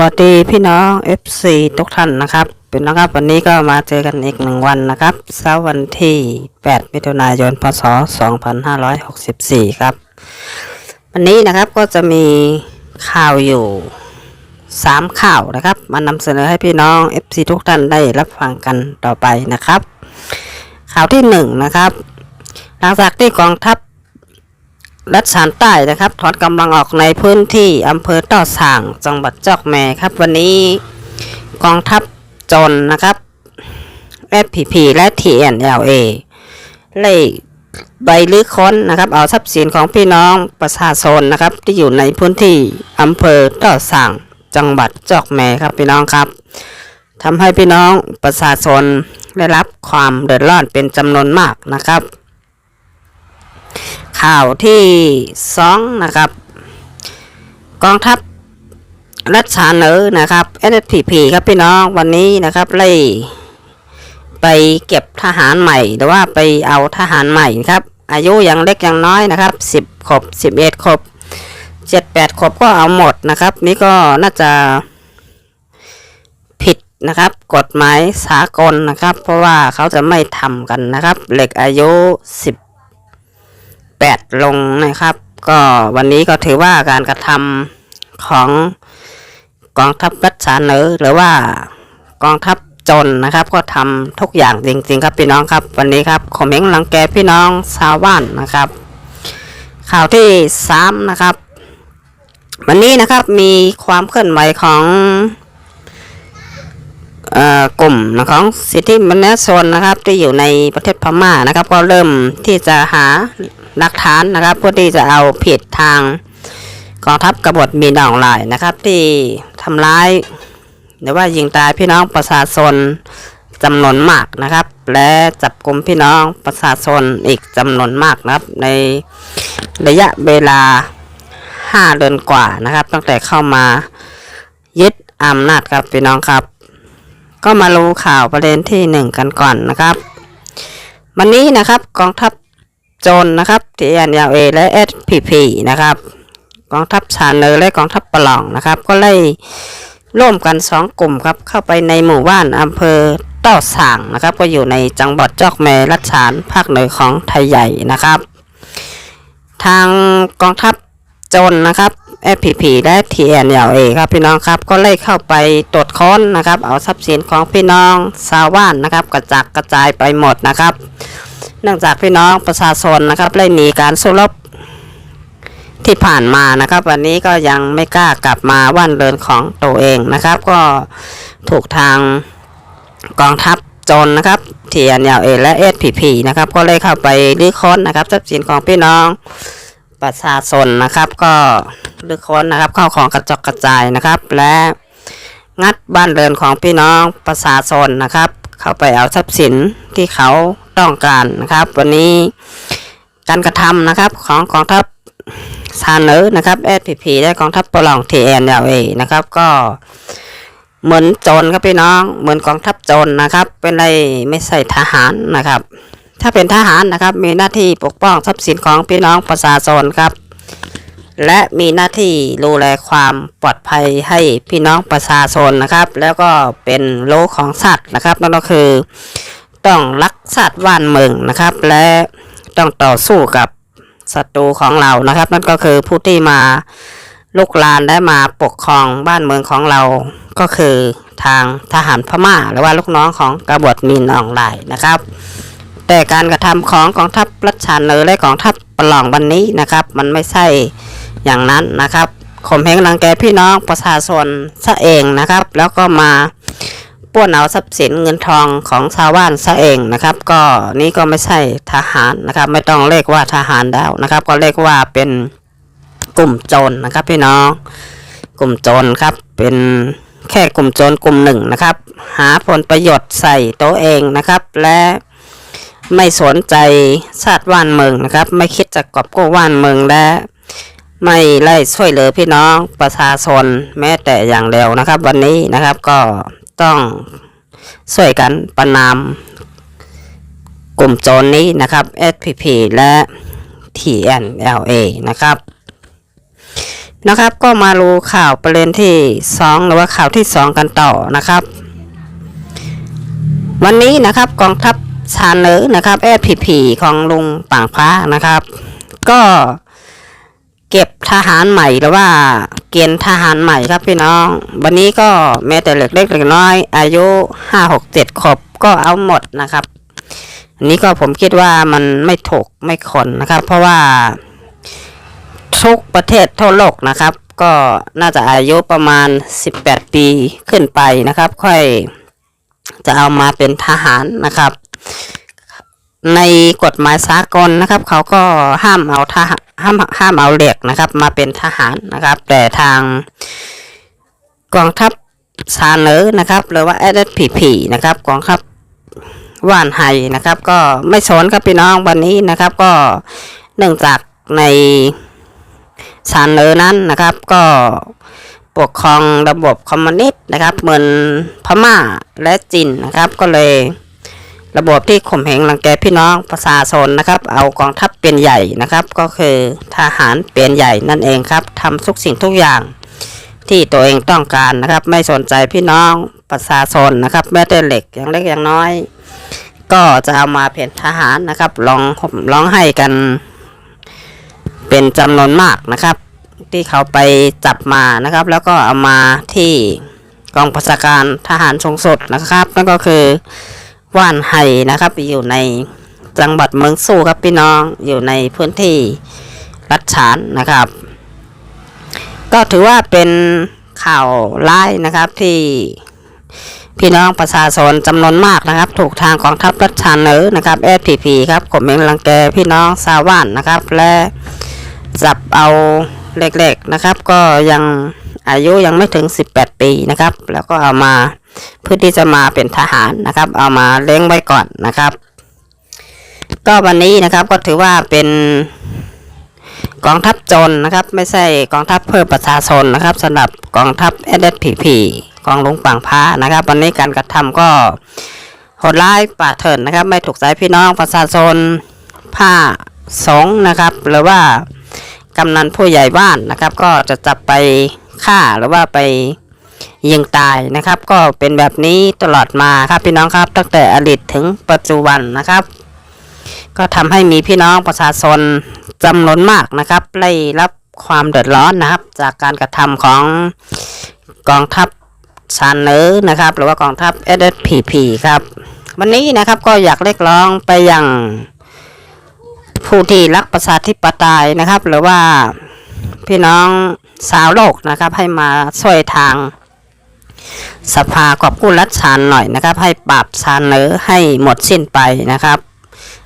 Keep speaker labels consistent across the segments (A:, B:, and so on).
A: วัสดีพี่น้อง FC ทุกท่านนะครับเป็นนะครับวันนี้ก็มาเจอกันอีกหนึ่งวันนะครับเช้าวันที่ 8 มิถุนายน พศ 2564 ครับ วันนี้นะครับก็จะมีข่าวอยู่ 3 ข่าวนะครับ มานำเสนอให้พี่น้อง FC ทุกท่านได้รับฟังกันต่อไปนะครับ ข่าวที่ 1 นะครับ หลังจากที่กองทัพ รัฐฉานใต้นะครับถอนกำลังออกในพื้นที่อำเภอต่อส่างจังหวัดจอกแมครับ วันนี้กองทัพจนนะครับ FPP และ TNLA ไล่ใบลื้อค้นนะครับ เอาทรัพย์สินของพี่น้องประชาชนนะครับ ที่อยู่ในพื้นที่อำเภอต่อส่างจังหวัดจอกแมครับพี่น้องครับทำให้พี่น้องประชาชนได้รับความเดือดร้อนเป็นจำนวนมากนะครับ ข่าวที่สองนะครับ กองทัพรัฐชาเนอนะครับ SPP ครับพี่น้องวันนี้นะครับไล่ไปเก็บทหารใหม่ หรือว่าไปเอาทหารใหม่ครับ อายุยังเล็กยังน้อยนะครับสิบขบสิบเอ็ดขบเจ็ดแปดขบก็เอาหมดนะครับ นี่ก็น่าจะผิดนะครับ กฎหมายสากลนะครับ เพราะว่าเขาจะไม่ทำกันนะครับเด็กอายุสิบ 8 ลงนะครับ ก็วันนี้ก็ถือว่าการกระทำของกองทัพรัฐชาเนอหรือว่ากองทัพจนนะครับ ก็ทำทุกอย่างจริงๆครับพี่น้องครับ วันนี้ครับคอมเมนต์รังแกพี่น้องชาวบ้านนะครับ ข่าวที่3นะครับ วันนี้นะครับมีความเคลื่อนไหวของออกลุ่มของสิทธิมนุษยชนนะครับที่อยู่ในประเทศพม่านะครับ ก็เริ่มที่จะหา หลักฐานนะครับเพื่อที่จะเอาผิดทางกองทัพกบฏมีนออนไลน์นะครับ ที่ทำร้ายหรือว่ายิงตายพี่น้องประชาชนจำนวนมากนะครับ และจับกลุ่มพี่น้องประชาชนอีกจำนวนมากนะครับ ในระยะเวลา 5 เดือนกว่านะครับ ตั้งแต่เข้ามายึดอำนาจครับพี่น้องครับ ก็มารู้ข่าวประเด็นที่หนึ่งกันก่อนนะครับ วันนี้นะครับกองทัพ โจรนะครับ TNLA และ SPP นะครับกองทัพชาเนอร์และกองทัพปลองนะครับ ก็ไล่ร่วมกันสองกลุ่มครับเข้าไปในหมู่บ้านอำเภอเต้าส่างนะครับ ก็อยู่ในจังหวัดจอกแมรัชานภาคเหนือของไทยใหญ่นะครับ ทางกองทัพโจรนะครับ FPP และ TNLA ครับพี่น้องครับก็ไล่เข้าไปตรวจค้นนะครับ เอาทรัพย์สินของพี่น้องชาวบ้านนะครับ กระจัดกระจายไปหมดนะครับ เนื่องจากพี่น้องประชาชนนะครับไล่หนีการสู้รบที่ผ่านมานะครับ วันนี้ก็ยังไม่กล้ากลับมาว่านเรือนของตัวเองนะครับ ก็ถูกทางกองทัพจรนะครับ TNLA และ SPP นะครับ ก็เลยเข้าไปรื้อค้นนะครับทรัพย์สินของพี่น้องประชาชนนะครับ ก็ลึกค้นนะครับ เข้าของกระจกกระจายนะครับ และงัดบ้านเรือนของพี่น้องประชาชนนะครับ เข้าไปเอาทรัพย์สินที่เขา ต้องการนะครับ วันนี้การกระทำนะครับของกองทัพซานเนอร์นะครับ SPP และกองทัพปลอง TNLA นะครับ ก็เหมือนโจรครับพี่น้องเหมือนกองทัพโจรนะครับ เป็นอะไรไม่ใช่ทหารนะครับ ถ้าเป็นทหารนะครับมีหน้าที่ปกป้องทรัพย์สินของพี่น้องประชาชนครับ และมีหน้าที่ดูแลความปลอดภัยให้พี่น้องประชาชนนะครับ แล้วก็เป็นโลกของสัตว์นะครับนั่นก็คือ ต้องรักสัตว์ว่านเมืองนะครับ และต้องต่อสู้กับศัตรูของเรานะครับ นั่นก็คือผู้ที่มาลุกลานและมาปกครองบ้านเมืองของเราก็คือทางทหารพม่า หรือว่าลูกน้องของกบฏมินออนไลน์นะครับ แต่การกระทำของกองทัพรัชชาเนอร์และกองทัพปลองวันนี้นะครับ มันไม่ใช่อย่างนั้นนะครับข่มเหงรังแกพี่น้องประชาชนซะเองนะครับ แล้วก็มา ป้วนเอาทรัพย์สินเงินทองของชาวบ้านซะเองนะครับ ก็นี่ก็ไม่ใช่ทหารนะครับ ไม่ต้องเรียกว่าทหารแล้วนะครับ ก็เรียกว่าเป็นกลุ่มโจรนะครับพี่น้อง กลุ่มโจรครับเป็นแค่กลุ่มโจรกลุ่มหนึ่งนะครับ หาผลประโยชน์ใส่ตัวเองนะครับ และไม่สนใจชาติว่านเมืองนะครับ ไม่คิดจะกอบกู้ว่านเมืองและไม่ไล่ช่วยเหลือพี่น้องประชาชนแม้แต่อย่างเดียวนะครับ วันนี้นะครับก็ ต้องช่วยกันประนามกลุ่มโจรนี้นะครับ SPP และ TNLA นะครับนะครับ ก็มารู้ข่าวประเด็นที่สองหรือว่าข่าวที่สองกันต่อนะครับ วันนี้นะครับกองทัพชาเนอนะครับแอดพีพีของลุงป่างพระนะครับ ก็ เก็บทหารใหม่หรือว่าเกณฑ์ทหารใหม่ครับพี่น้อง วันนี้ก็แม้แต่เล็กเล็กน้อย อายุห้าหกเจ็ดขบก็เอาหมดนะครับอันนี้ก็ผมคิดว่ามันไม่ถกไม่คนนะครับ เพราะว่า ทุกประเทศทั่วโลกนะครับ ก็น่าจะอายุประมาณ18ปีขึ้นไปนะครับ ค่อยจะเอามาเป็นทหารนะครับ ในกฎหมายสากลนะครับ เขาก็ห้ามเอาทหาร ห้ามห้ามเอาเหล็กนะครับ มาเป็นทหารนะครับ แต่ทางกองทัพซาเนอนะครับ หรือว่า SPP นะครับกองทัพว่านไฮนะครับ ก็ไม่สนครับพี่น้องวันนี้นะครับ ก็เนื่องจากในชานเลอนั้นนะครับ ก็ปกครองระบบคอมมิวนิสต์นะครับ เหมือนพม่าและจีนนะครับก็เลย ระบบที่ข่มเหงรังแกพี่น้องประชาชนนะครับ เอากองทัพเป็นใหญ่นะครับ ก็คือทหารเป็นใหญ่นั่นเองครับทำทุกสิ่งทุกอย่าง ที่ตัวเองต้องการนะครับ ไม่สนใจพี่น้องประชาชนนะครับแม้แต่เหล็กอย่างเล็กอย่างน้อย ก็จะเอามาเป็นทหารนะครับลองห่มร้องให้กัน เป็นจำนวนมากนะครับ ที่เขาไปจับมานะครับ แล้วก็เอามาที่กองประชาการทหารชงสดนะครับนั่นก็คือ ว่านไห่นะครับ อยู่ในจังหวัดเมืองสู้ครับพี่น้องอยู่ในพื้นที่รัฐฉานนะครับ ก็ถือว่าเป็นข่าวร้ายนะครับที่พี่น้องประชาชนจำนวนมากนะครับ ถูกทางกองทัพรัฐฉานเนอนะครับ SPP ครับข่มเหงรังแกพี่น้องชาวบ้านนะครับ และจับเอาเล็กๆนะครับ ก็ยัง อายุยังไม่ถึง 18 ปีนะครับ แล้วก็เอามาเพื่อที่จะมาเป็นทหารนะครับ เอามาเลี้ยงไว้ก่อนนะครับ ก็วันนี้นะครับก็ถือว่าเป็นกองทัพจรนะครับ ไม่ใช่กองทัพเพื่อประชาชนนะครับสำหรับกองทัพ SSPP ของลุงปังพ้านะครับ วันนี้การกระทำก็โหดร้ายป่าเถินนะครับ ไม่ถูกใจพี่น้องประชาชนผ้าสงนะครับ หรือว่ากำนันผู้ใหญ่บ้านนะครับ ก็จะจับไป ฆ่าหรือว่าไปยิงตายนะครับ ก็เป็นแบบนี้ตลอดมาครับพี่น้องครับ ตั้งแต่อดีตถึงปัจจุบันนะครับ ก็ทำให้มีพี่น้องประชาชนจำนวนมากนะครับได้รับความเดือดร้อนนะครับ จากการกระทำของกองทัพชานเนอร์นะครับ หรือว่ากองทัพ SSPP ครับ วันนี้นะครับก็อยากเรียกร้องไปยังผู้ที่รักประชาธิปไตยนะครับ หรือว่าพี่น้อง สาวโลกนะครับ ให้มาช่วยทางสภากอบกู้รัฐชานหน่อยนะครับ ให้ปราบชานเนอให้หมดสิ้นไปนะครับ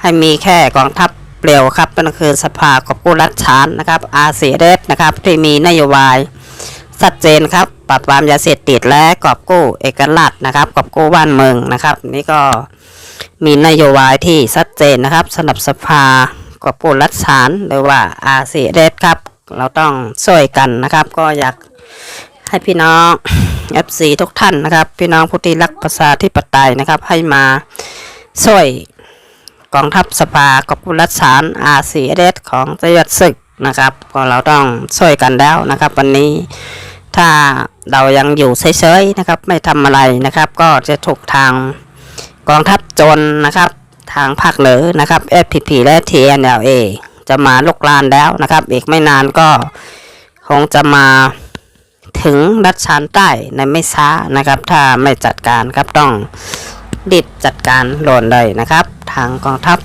A: ให้มีแค่กองทัพเปลี่ยวครับนั่นก็คือสภากอบกู้รัฐชานนะครับอาเซียเดสนะครับที่มีนโยบายชัดเจนครับปราบปรามยาเสพติดและกอบกู้เอกราชนะครับกอบกู้บ้านเมืองนะครับ นี่ก็มีนโยบายที่ชัดเจนนะครับสำหรับสภากอบกู้รัฐฉานหรือว่าอาเซียเดสครับ เราต้องช่วยกันนะครับ ก็อยากให้พี่น้อง FC ทุกท่านนะครับ พี่น้องผู้ที่รักประชาธิปไตยนะครับ ให้มาช่วยกองทัพสภากอบกู้รัฐฉานอาเซียเดสของจัดศึกนะครับ ก็เราต้องช่วยกันแล้วนะครับ วันนี้ถ้าเรายังอยู่เฉยๆนะครับ ไม่ทำอะไรนะครับ ก็จะถูกทางกองทัพจรนะครับ ทางภาคเหนือนะครับ FPP และ TNLA จะมาลุกลานแล้วนะครับ อีกไม่นานก็คงจะมาถึงรัฐชานใต้ในไม่ช้านะครับ ถ้าไม่จัดการครับต้องรีบจัดการโดนเลยนะครับ ทางกองทัพ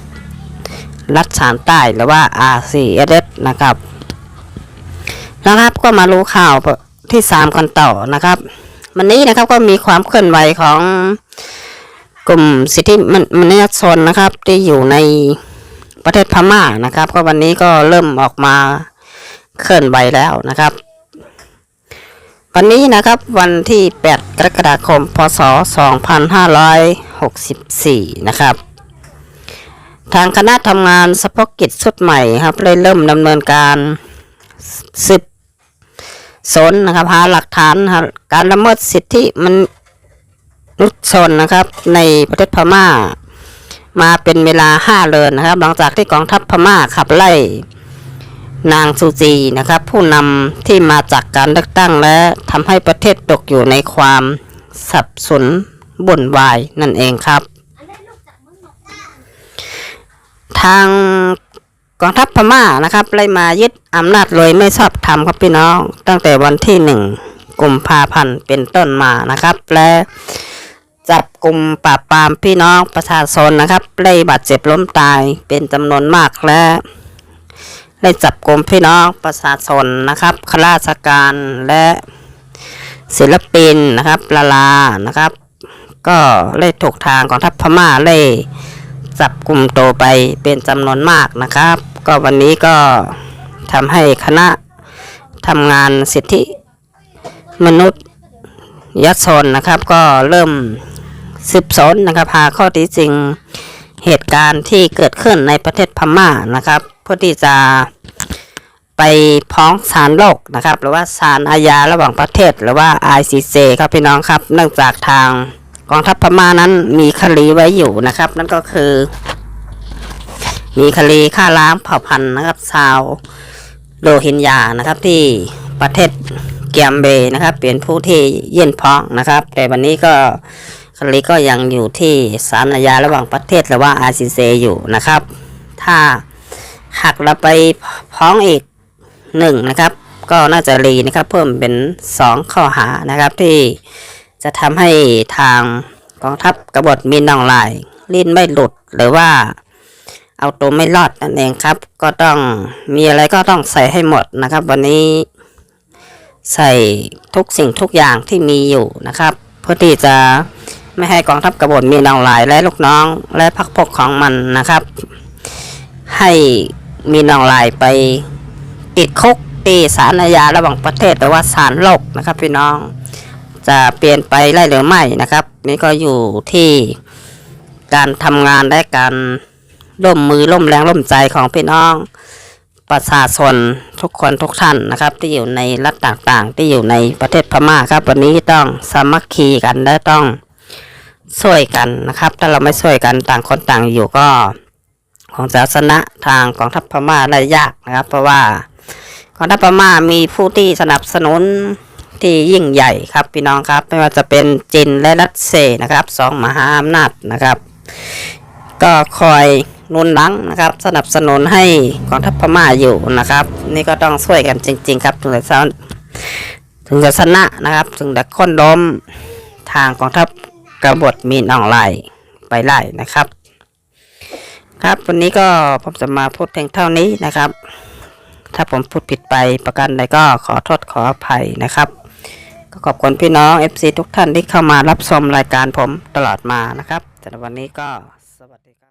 A: รัฐชานใต้หรือว่า RCSS นะครับนะครับก็มารู้ข่าวที่ 3 กันต่อนะครับ วันนี้นะครับก็มีความเคลื่อนไหวของกลุ่มสิทธิมนุษยชนนะครับ ที่อยู่ใน ประเทศพม่านะครับ ก็วันนี้ก็เริ่มออกมาเคลื่อนไหวแล้วนะครับ วันนี้นะครับวันที่ 8 กรกฎาคม พศ 2564 นะครับ ทางคณะทำงานเฉพกิจชุดใหม่ครับเลยเริ่มดำเนินการสืบสนนะครับหาหลักฐานการละเมิดสิทธิมันนุชนนะครับในประเทศพม่า มาเป็นเวลาห้าเดือนนะครับ หลังจากที่กองทัพพม่าขับไล่นางซูจีนะครับ ผู้นำที่มาจากการเลือกตั้งและทำให้ประเทศตกอยู่ในความสับสนบ่นวายนั่นเองครับ ทางกองทัพพม่านะครับเลยมายึดอำนาจเลยไม่ชอบธรรมครับพี่น้อง ตั้งแต่วันที่หนึ่งกุมภาพันธ์เป็นต้นมานะครับ และ จับกลุ่มปราบปรามพี่น้องประชาชนนะครับได้บาดเจ็บล้มตายเป็นจำนวนมากและได้จับกลุ่มพี่น้องประชาชนนะครับข้าราชการและศิลปินนะครับลาลานะครับ ก็ได้ถูกทางกองทัพพม่าได้จับกลุ่มตัวไปเป็นจำนวนมากนะครับ ก็วันนี้ก็ทำให้คณะทำงานสิทธิมนุษยชนนะครับ ก็เริ่ม สืบสวนนะครับหาข้อที่จริงเหตุการณ์ที่เกิดขึ้นในประเทศพม่านะครับ เพื่อที่จะไปพ้องศาลโลกนะครับ หรือว่าศาลอาญาระหว่างประเทศ หรือว่า ICC ครับพี่น้องครับ เนื่องจากทางกองทัพพม่านั้นมีคดีไว้อยู่นะครับ นั่นก็คือ มีคดีฆ่าล้างเผ่าพันธุ์นะครับชาวโรฮิงญานะครับที่ประเทศเกียมเบนะครับ เป็นผู้ที่ยื่นฟ้องนะครับ แต่วันนี้ก็ คดีก็ยังอยู่ที่ศาลอาญาระหว่างประเทศหรือว่า ICC อยู่นะครับ ถ้าหากเราไปพ้องอีกหนึ่งนะครับ ก็น่าจะรีนะครับเพิ่มเป็นสองข้อหานะครับที่จะทำให้ทางกองทัพกบฏมีนองลายลิ้นไม่หลุดหรือว่าเอาตัวไม่รอดนั่นเองครับ ก็ต้องมีอะไรก็ต้องใส่ให้หมดนะครับ วันนี้ใส่ทุกสิ่งทุกอย่างที่มีอยู่นะครับ เพื่อที่จะ ไม่ให้กองทัพกบฏมีนองลายและลูกน้องและพรรคพวกของมันนะครับ ให้มีนองลายไปติดคุกตีสารอาญาระหว่างประเทศแต่ว่าศาลโลกนะครับ พี่น้องจะเปลี่ยนไปได้หรือไม่นะครับ นี่ก็อยู่ที่การทำงานและการร่วมมือร่วมแรงร่วมใจของพี่น้องประชาชนทุกคนทุกท่านนะครับ ที่อยู่ในรัฐต่างๆ ที่อยู่ในประเทศพม่าครับ วันนี้ต้องสามัคคีกันและต้อง ช่วยกันนะครับ ถ้าเราไม่ช่วยกันต่างคนต่างอยู่ก็ ของศาสนะทางกองทัพพม่าได้ยากนะครับ เพราะว่ากองทัพพม่ามีผู้ที่สนับสนุนที่ยิ่งใหญ่ครับพี่น้องครับ ไม่ว่าจะเป็นจีนและรัสเซียนะครับสองมหาอำนาจนะครับ ก็คอยนุนหลังนะครับ สนับสนุนให้กองทัพพม่าอยู่นะครับ นี่ก็ต้องช่วยกันจริง ๆ ครับถึงจะถึงจะชนะนะครับ ถึงจะค้นล้มทางกองทัพ กบฏมีนอองไล่ไปไล่นะครับ ครับวันนี้ก็ผมจะมาพูดเพียงเท่านี้นะครับ ถ้าผมพูดผิดไปประการใดก็ขอโทษขออภัยนะครับก็ขอบคุณพี่น้อง FC ทุกท่านที่เข้ามารับชมรายการผมตลอดมานะครับสำหรับวันนี้ก็